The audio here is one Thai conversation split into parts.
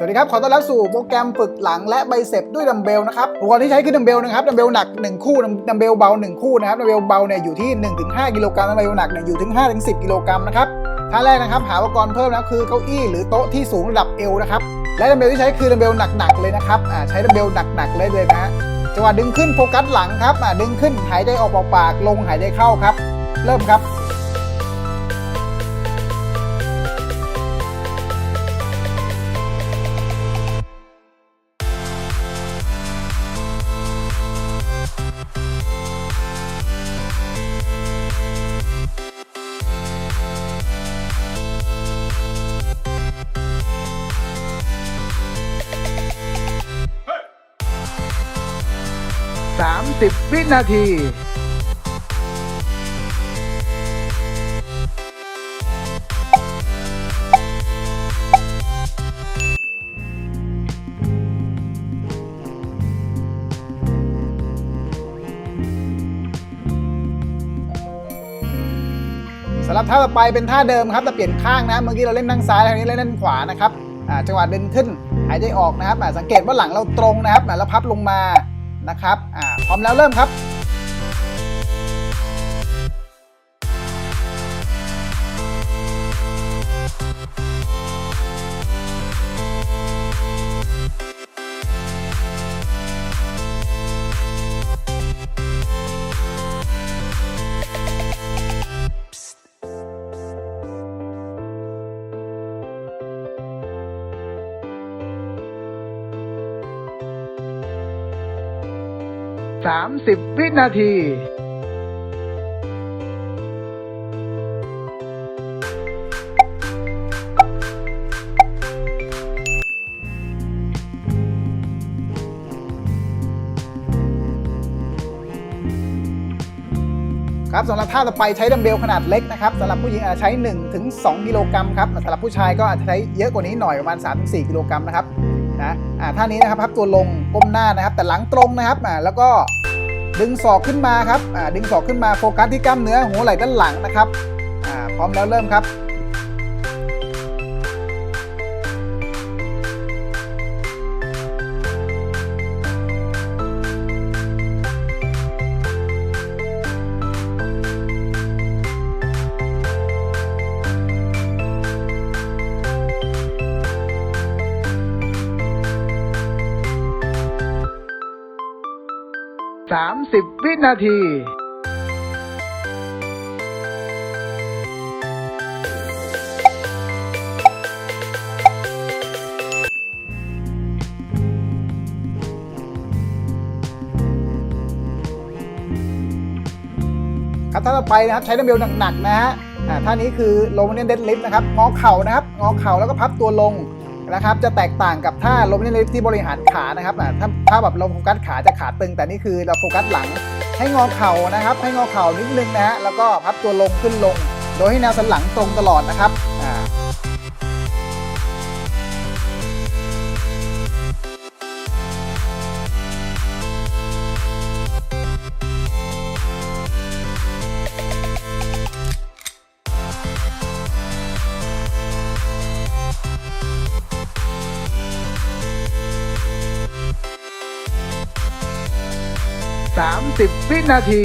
สวัสดีครับ ขอต้อนรับสู่โปรแกรมฝึกหลังและไบเซปด้วยดัมเบลนะครับอุปกรณ์ที่ใช้คือดัมเบลนะครับดัมเบลหนัก 1 คู่ดัมเบลเบา 1 คู่นะครับดัมเบลเบาเนี่ยอยู่ที่ 1-5 กิโลกรัมดัมเบลหนักเนี่ยอยู่ถึง 5-10 กิโลกรัมนะครับท่าแรกนะครับหาอุปกรณ์เพิ่มนะคือเก้าอี้หรือโต๊ะที่สูงระดับเอวนะครับและดัมเบลที่ใช้คือดัมเบลหนักๆเลยนะครับอ่าใช้ดัมเบลหนักๆเลยเลยนะฮะจังหวะดึงขึ้นโฟกัสหลังครับอ่าดึงขึ้นหายใจออกปากๆลงหายใจเข้าครับ เริ่มครับ 30 วินาทีสำหรับท่าต่อไปเป็นท่าเดิมครับแต่เปลี่ยนข้างนะเมื่อกี้เราเล่นด้านซ้ายคราวนี้เล่นด้านขวานะครับจังหวะเดึงขึ้นหายใจออกนะครับสังเกตว่าหลังเราตรงนะครับอ่าแล้วพับลงมานะครับ พร้อมแล้วเริ่มครับ 30 วินาที ครับสำหรับท่าต่อไปใช้ดัมเบลขนาดเล็กนะครับสำหรับผู้หญิงอาจจะใช้1ถึง2กิโลกรัมครับสำหรับผู้ชายก็อาจจะใช้เยอะกว่านี้หน่อยประมาณ3ถึง4กิโลกรัมนะครับนะ อ่าท่านี้นะครับพับตัวลงก้มหน้านะครับ แต่หลังตรงนะครับอ่าแล้วก็ดึงศอกขึ้นมาครับอ่าดึงศอกขึ้นมาโฟกัสที่กล้ามเนื้อหัวไหล่ด้านหลังนะครับอ่าพร้อมแล้วเริ่มครับ 30 วินาทีครับท่าต่อไปนะครับใช้ดัมเบลหนักๆนะฮะอ่าท่านี้คือโลมเนนเดดลิฟต์นะครับงอเข่านะครับงอเข่าแล้วก็พับตัวลงนะครับ จะแตกต่างกับท่าโลมเนนเดดลิฟต์ที่บริหารขานะครับอ่าถ้า ถ้าแบบเราโฟกัสขาจะขาตึง แต่นี่คือเราโฟกัสหลังให้งอเข่านะครับ ให้งอเข่านิดนึงนะฮะแล้วก็พับตัวลงขึ้นลง โดยให้แนวสันหลังตรงตลอดนะครับ 60 วินาที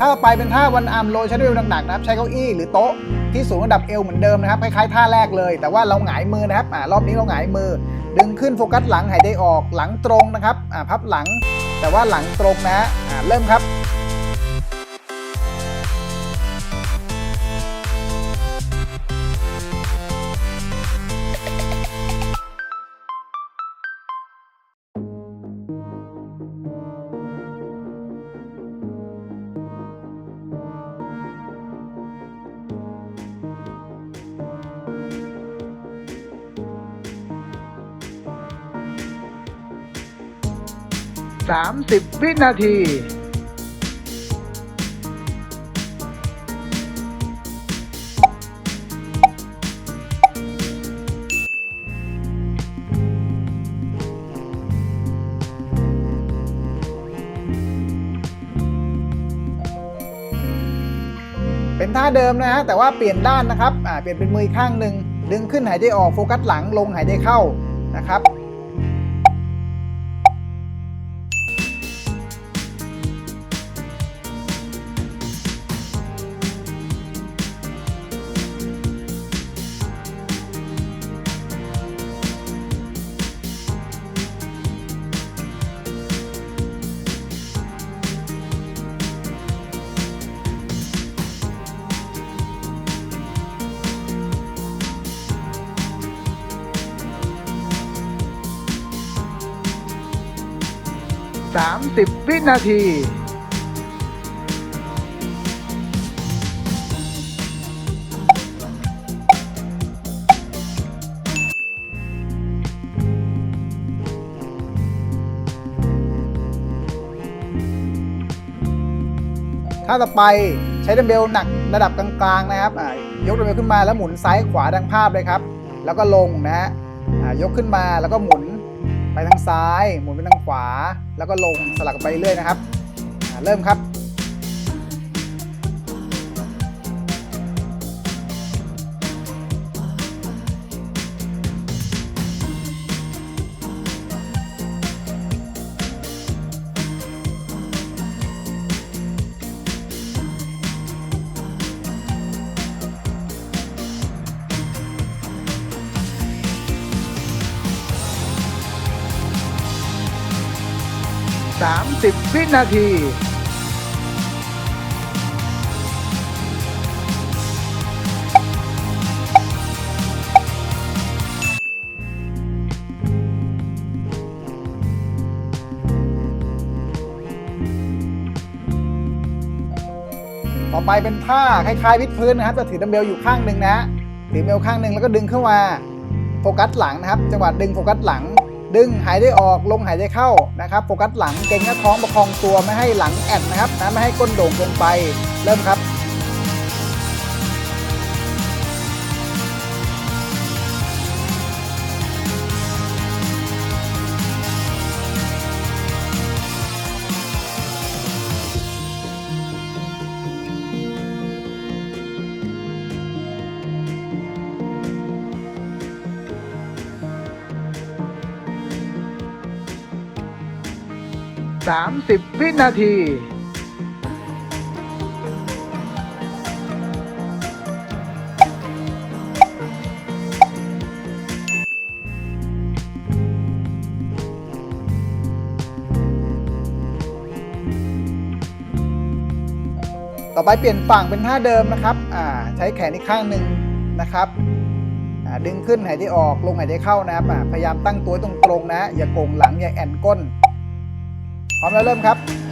ถ้าไปเป็นท่าวันอาร์มโรยใช้ดัมเอวหนักๆนะครับ ใช้เก้าอี้หรือโต๊ะที่สูงระดับเอวเหมือนเดิมนะครับ คล้ายๆท่าแรกเลย แต่ว่าเราหงายมือนะครับอ่ารอบนี้เราหงายมือ ดึงขึ้นโฟกัสหลังหายใจออกหลังตรงนะครับอ่าพับหลัง แต่ว่าหลังตรงนะอ่าเริ่มครับ 30 วินาที เป็นท่าเดิมนะฮะ แต่ว่าเปลี่ยนด้านนะครับ อ่า เปลี่ยนเป็นมือข้างหนึ่ง ดึงขึ้นหายใจออก โฟกัสหลัง ลงหายใจเข้า นะครับ สามสิบวินาทีท่าต่อไปใช้ดัมเบลหนักระดับกลางๆนะครับอ่ายกดัมเบลขึ้นมาแล้วหมุนซ้ายขวาดังภาพเลยครับ แล้วก็ลงนะฮะอ่ายกขึ้นมาแล้วก็หมุน ไปทางซ้าย หมุนไปทางขวา แล้วก็ลงสลับกันไปเรื่อยนะครับ เริ่มครับ นาที ต่อไปเป็นท่าคล้ายๆวิดพื้นนะครับจะถือดัมเบลอยู่ข้างหนึ่งนะถือเบลข้างหนึ่งแล้วก็ดึงเข้ามาโฟกัสหลังนะครับจังหวะดึงโฟกัสหลัง ดึงหายใจออกลงหายใจเข้านะครับโฟกัสหลังเก่งหน้าท้องประคองตัวไม่ให้หลังแอนนะครับนะไม่ให้ก้นโด่งเกินไปเริ่มครับ สามสิบวินาที ต่อไปเปลี่ยนฝั่งเป็นท่าเดิมนะครับอ่าใช้แขนอีกข้างหนึ่งนะครับอ่าดึงขึ้นหายใจออกลงหายใจเข้านะครับอ่าพยายามตั้งตัวตรงๆนะ อย่าโก่งหลังอย่าแอนก้น พร้อมแล้วเริ่มครับ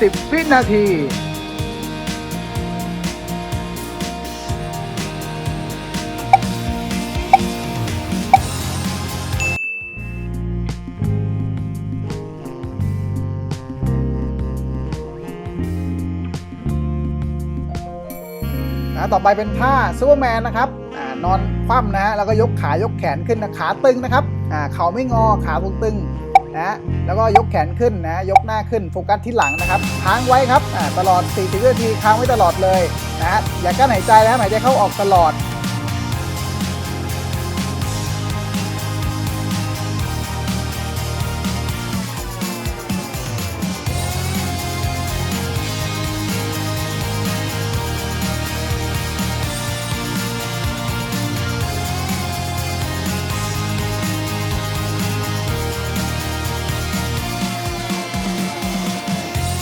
สามสิบวินาทีนะต่อไปเป็นท่าซูเปอร์แมนนะครับอานอนคว่ำนะฮะแล้วก็ยกขายกแขนขึ้นนะขาตึงนะครับอ่าเข่าไม่งอขาตึง นะแล้วก็ยกแขนขึ้นนะ ยกหน้าขึ้นโฟกัสที่หลังนะครับค้างไว้ครับตลอด 40วินาทีค้างไว้ตลอดเลยนะฮะอย่ากั้นหายใจนะหายใจเข้าออกตลอด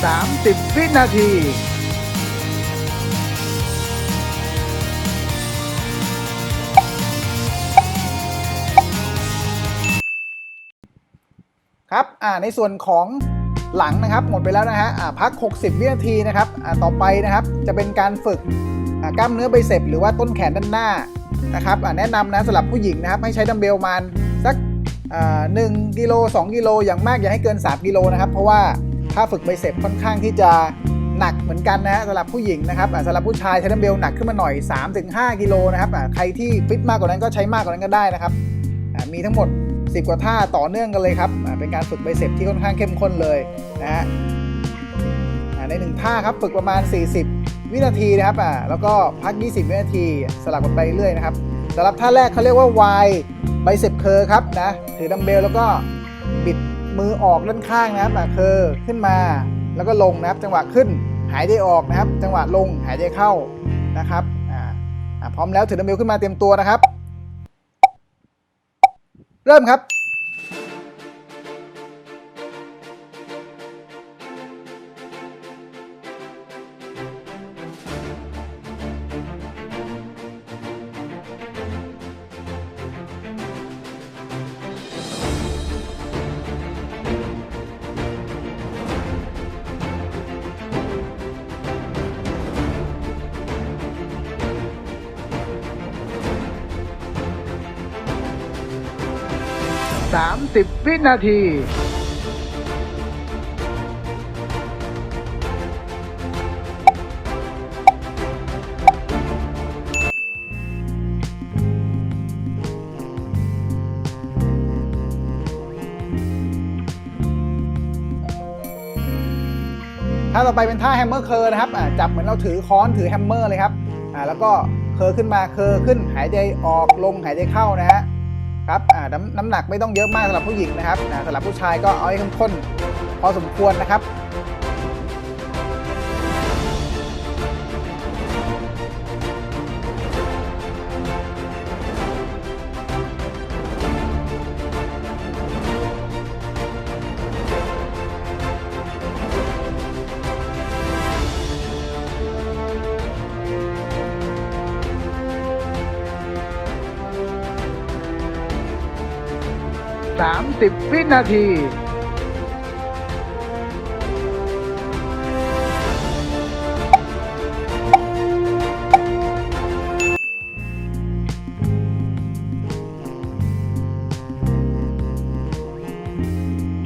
สามสิบวินาที ครับอ่าในส่วนของหลังนะครับ หมดไปแล้วนะฮะอ่าพัก 60 วินาทีนะครับอ่าต่อไปนะครับจะเป็นการฝึกอ่ากล้ามเนื้อไบเซปหรือว่าต้นแขนด้านหน้านะครับอ่าแนะนำนะสำหรับผู้หญิงนะครับ ให้ใช้ดัมเบลมาณสักอ่าหนึ่งกิโลสองกิโลอย่างมากอย่าให้เกิน 3 กิโลนะครับ เพราะว่า ถ้าฝึกไบเซปค่อนข้างที่จะหนักเหมือนกันนะฮะสำหรับผู้หญิงนะครับสำหรับผู้ชายใช้ดัมเบลหนักขึ้นมาหน่อย 3-5 กิโลนะครับใครที่ฟิตมากกว่านั้นก็ใช้มากกว่านั้นก็ได้นะครับมีทั้งหมด 10 กว่าท่าต่อเนื่องกันเลยครับเป็นการฝึกไบเซปที่ค่อนข้างเข้มข้นเลยนะฮะในหนึ่งท่าครับฝึกประมาณ 40 วินาทีนะครับอ่าแล้วก็พัก 20 วินาทีสลับกันไปเรื่อยนะครับสำหรับท่าแรกเขาเรียกว่า Y ไบเซปเคอร์ครับนะถือดัมเบลแล้วก็บิด มือออกด้านข้างนะครับคือขึ้นมาแล้วก็ลงนะครับ จังหวะขึ้นหายใจออกนะครับ จังหวะลงหายใจเข้านะครับอ่าอ่าพร้อมแล้วถือดัมเบลขึ้นมาเตรียมตัวนะครับ เริ่มครับ วินาทีท่าต่อไปเป็นท่าแฮมเมอร์เคอร์นะครับอ่าจับเหมือนเราถือค้อนถือแฮมเมอร์เลยครับอ่าแล้วก็เคอร์ขึ้นมาเคอร์ขึ้นหายใจออกลงหายใจเข้านะฮะ ครับน้ำน้ำหนักไม่ต้องเยอะมากสำหรับผู้หญิงนะครับสำหรับผู้ชายก็เอาให้ข้มข้นพอสมควรนะครับ 30 วินาที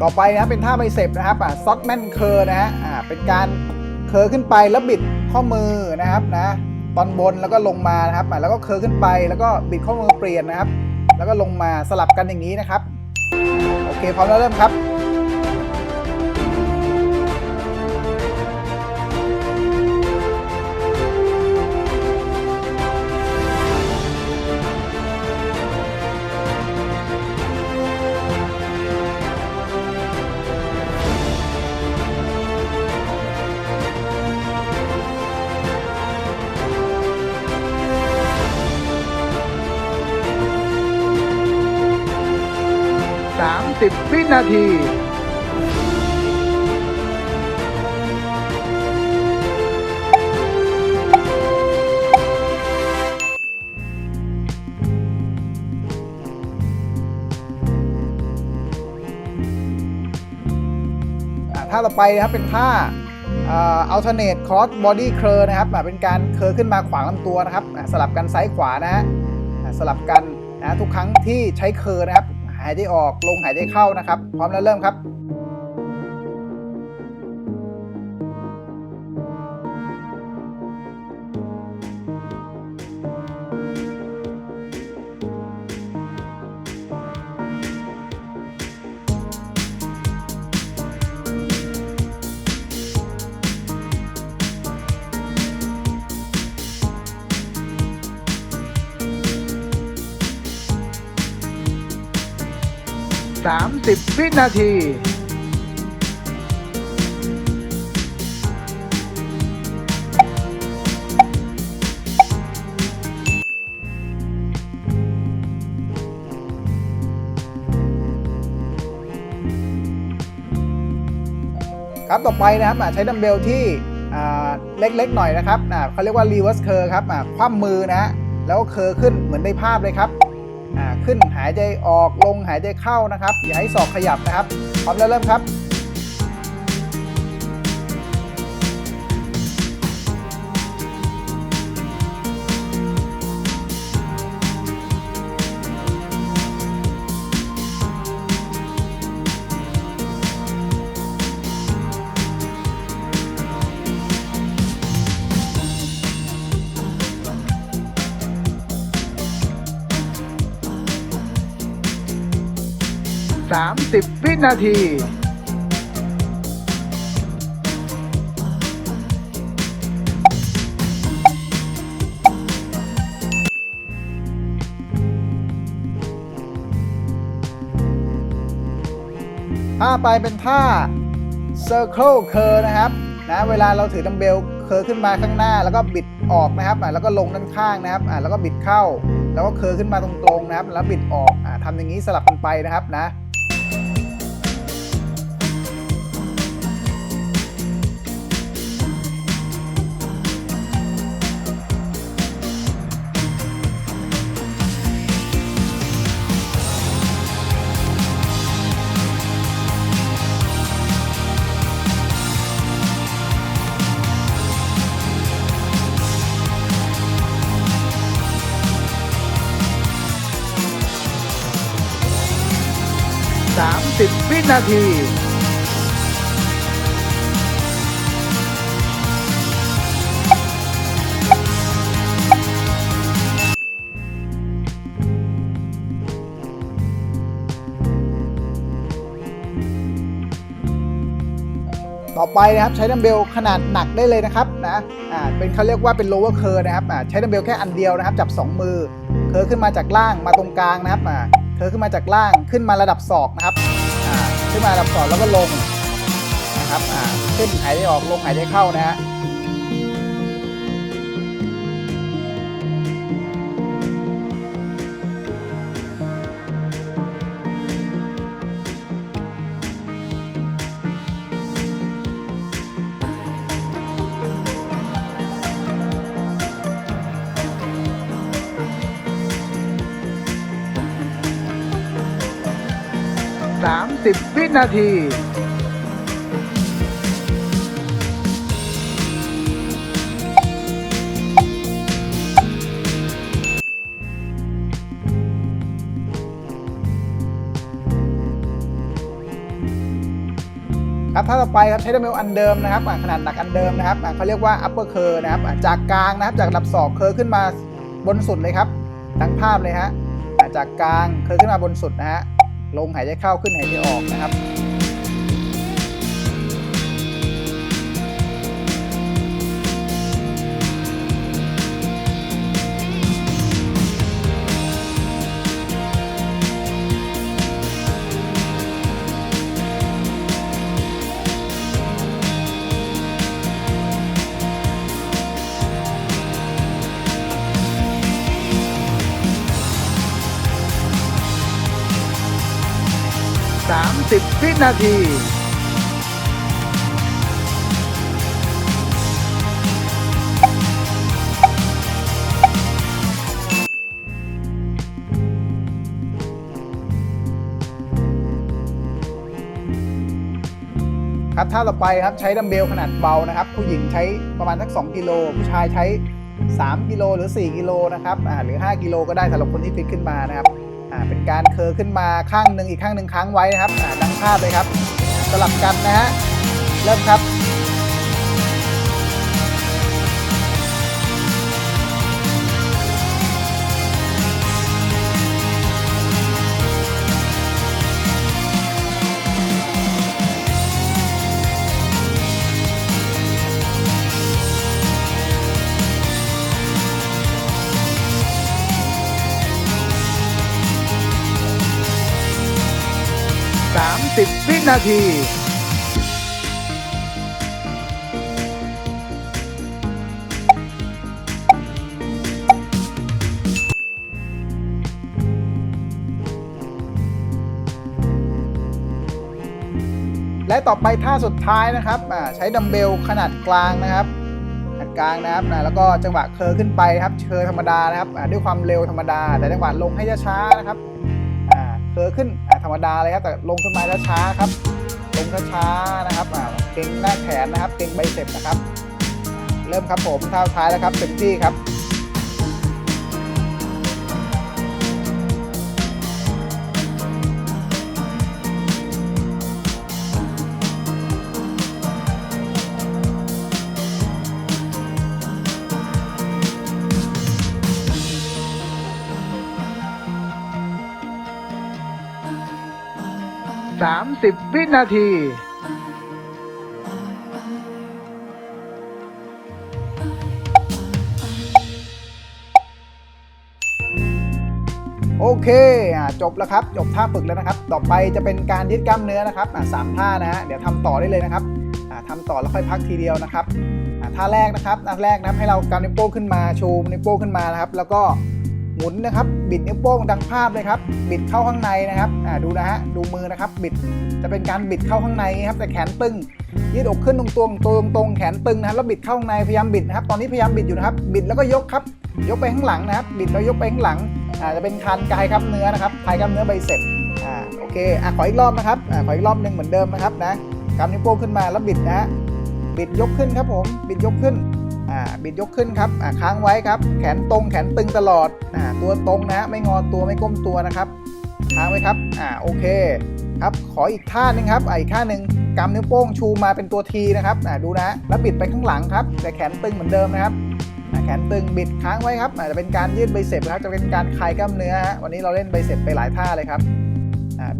ต่อไปนะเป็นท่าไบเซปนะครับอ่าซ็อตแมนเคอร์นะฮะอ่าเป็นการเคอร์ขึ้นไปแล้วบิดข้อมือนะครับนะตอนบนแล้วก็ลงมานะครับอ่าแล้วก็เคอร์ขึ้นไปแล้วก็บิดข้อมือเปลี่ยนนะครับ แล้วก็ลงมาสลับกันอย่างนี้นะครับ เคพร้อมแล้วเริ่มครับ นาทีอ่าท่าไปนะครับเป็นท่าอ่า alternate cross body curl นะครับเป็นการเคอร์ขึ้นมาขวางลำตัวนะครับ สลับกันซ้ายขวานะฮะสลับกันนะทุกครั้งที่ใช้เคอร์นะครับ หายใจออกลงหายใจเข้านะครับ พร้อมแล้วเริ่มครับ 30วินาทีครับต่อไปนะครับใช้ดัมเบลที่เล็กๆหน่อยนะครับเขาเรียกว่า reverse curl ครับคว่ำมือนะแล้วก็เคอร์ขึ้นเหมือนในภาพเลยครับ ขึ้นหายใจออกลงหายใจเข้านะครับ อย่าให้ศอกขยับนะครับ พร้อมแล้วเริ่มครับ 30 วินาทีท่าไปเป็นท่า Circle Curl นะครับนะเวลาเราถือดัมเบลเคอร์ขึ้นมาข้างหน้า แล้วก็บิดออกนะครับอะแล้วก็ลงด้านข้างนะครับอะแล้วก็บิดเข้า แล้วก็เคอร์ขึ้นมาตรงๆนะครับ แล้วบิดออกอะทำอย่างนี้สลับกันไปนะครับนะ 30วินาที ต่อไปนะครับใช้ดัมเบลขนาดหนักได้เลยนะครับนะอ่าเป็นเขาเรียกว่าเป็น lower curl นะครับอ่าใช้ดัมเบลแค่อันเดียวนะครับ จับ 2 มือ เคอขึ้นมาจากล่างมาตรงกลางนะครับอ่า เธอขึ้นมาจากล่างขึ้นมาระดับศอกนะครับอ่าขึ้นมาระดับศอกแล้วก็ลงนะครับอ่าขึ้นหายใจออกลงหายใจเข้านะฮะ 30 วินาทีครับท่าต่อไปครับใช้ดัมเบลอันเดิมนะครับอ่าขนาดหนักอันเดิมนะครับอ่าเขาเรียกว่า upper curl นะครับอ่าจากกลางนะครับจากระดับศอกเคอร์ขึ้นมาบนสุดเลยครับดังภาพเลยฮะอ่าจากกลางเคอร์ขึ้นมาบนสุดนะฮะ ลงหายใจเข้าขึ้นหายใจออกนะครับ นาที ครับท่าต่อไปครับใช้ดัมเบลขนาดเบานะครับ ผู้หญิงใช้ประมาณสัก 2 กิโล ผู้ชายใช้ 3 กิโลหรือ 4 กิโลนะครับอ่าหรือ 5 กิโลก็ได้สำหรับคนที่ฟิตขึ้นมานะครับ อ่าเป็นการเคอขึ้นมาข้างหนึ่งอีกข้างหนึ่งค้างไว้นะครับอ่าดังภาพเลยครับสลับกันนะฮะเริ่มครับ 30 วินาทีและต่อไปท่าสุดท้ายนะครับใช้ดัมเบลขนาดกลางนะครับขนาดกลางนะครับแล้วก็จังหวะเคอร์ขึ้นไปครับเคอธรรมดานะครับด้วยความเร็วธรรมดา แต่จังหวะลงให้ช้าๆนะครับเคอร์ขึ้น ธรรมดาเลยครับ แต่ลงขึ้นมาช้าๆครับ ลงช้าๆนะครับเก่งหน้าแขนนะครับ เก่งใบเสร็จนะครับ เริ่มครับผมท้าท้ายแล้วครับเต็มที่ครับ 30วินาที โอเคอ่าจบแล้วครับ จบท่าฝึกแล้วนะครับ ต่อไปจะเป็นการยืดกล้ามเนื้อนะครับอ่าสามท่านะฮะเดี๋ยวทำต่อได้เลยนะครับอ่าทำต่อแล้วค่อยพักทีเดียวนะครับอ่าท่าแรกนะครับท่าแรกนะครับให้เรากำนิ้วโป้งขึ้นมาชูนิ้วโป้งขึ้นมานะครับ แล้วก็ มุนนะครับ บิดนิ้วโป้งดังภาพเลยครับ บิดเข้าข้างในนะครับอ่าดูนะฮะดูมือนะครับ บิดจะเป็นการบิดเข้าข้างในครับ แต่แขนตึง ยืดอกขึ้นตรงๆตรงตรงแขนตึงนะครับแล้วบิดเข้าข้างในพยายามบิดนะครับ ตอนนี้พยายามบิดอยู่นะครับ บิดแล้วก็ยกครับ ยกไปข้างหลังนะครับ บิดแล้วยกไปข้างหลังอ่าจะเป็นคันกายกล้ามเนื้อนะครับคายกล้ามเนื้อไบเซ็ปอ่าโอเคอะขออีกรอบนะครับอ่าขออีกรอบหนึ่งเหมือนเดิมนะครับนะกำนิ้วโป้งขึ้นมาแล้วบิดนะฮะบิดยกขึ้นครับผม บิดยกขึ้น บิดยกขึ้นครับค้างไว้ครับ แขนตรงแขนตึงตลอดอตัวตรงนะฮะไม่งอตัวไม่ก้มตัวนะครับค้างไว้ครับอ่าโอเคครับขออีกท่าหนึ่งครับอ,อีกท่าหนึ่งกำนิ้วโป้งชูมาเป็นตัวทีนะครับดูนะแล้วบิดไปข้างหลังครับ แต่แขนตึงเหมือนเดิมนะครับแขนตึงบิดค้างไว้ครับอาจจะเป็นการยืดไบเซ็ปครับจะเป็นการคลายกล้ามเนื้อฮะวันนี้เราเล่นไบเซ็ปไปหลายท่าเลยครับ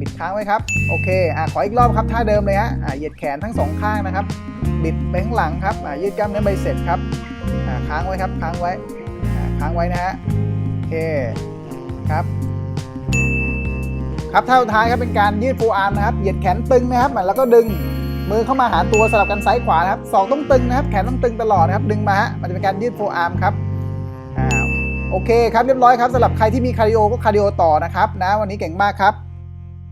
บิดค้างไว้ครับโอเคอขออีกรอบครับท่าเดิมเลยฮะเหยียดแขนทั้งสองข้างนะครับบิดไปข้างหลังครับยืดกล้ามเนื้อไบเซ็ปครับ ค้างไว้ครับค้างไว้ค้างไว้นะฮะโอเคครับครับท่าสุดท้ายครับเป็นการยืดฟูอาร์มนะครับเหยียดแขนตึงนะครับแล้วก็ดึงมือเข้ามาหาตัวสลับกันซ้ายขวานะครับศอกต้องตึงนะครับแขนต้องตึงตลอดนะครับดึงมาฮะมันจะเป็นการยืดโฟอาร์มครับอ่าโอเคครับเรียบร้อยครับสำหรับใครที่มีคาร์ดิโอก็คาร์ดิโอต่อนะครับนะวันนี้เก่งมากครับ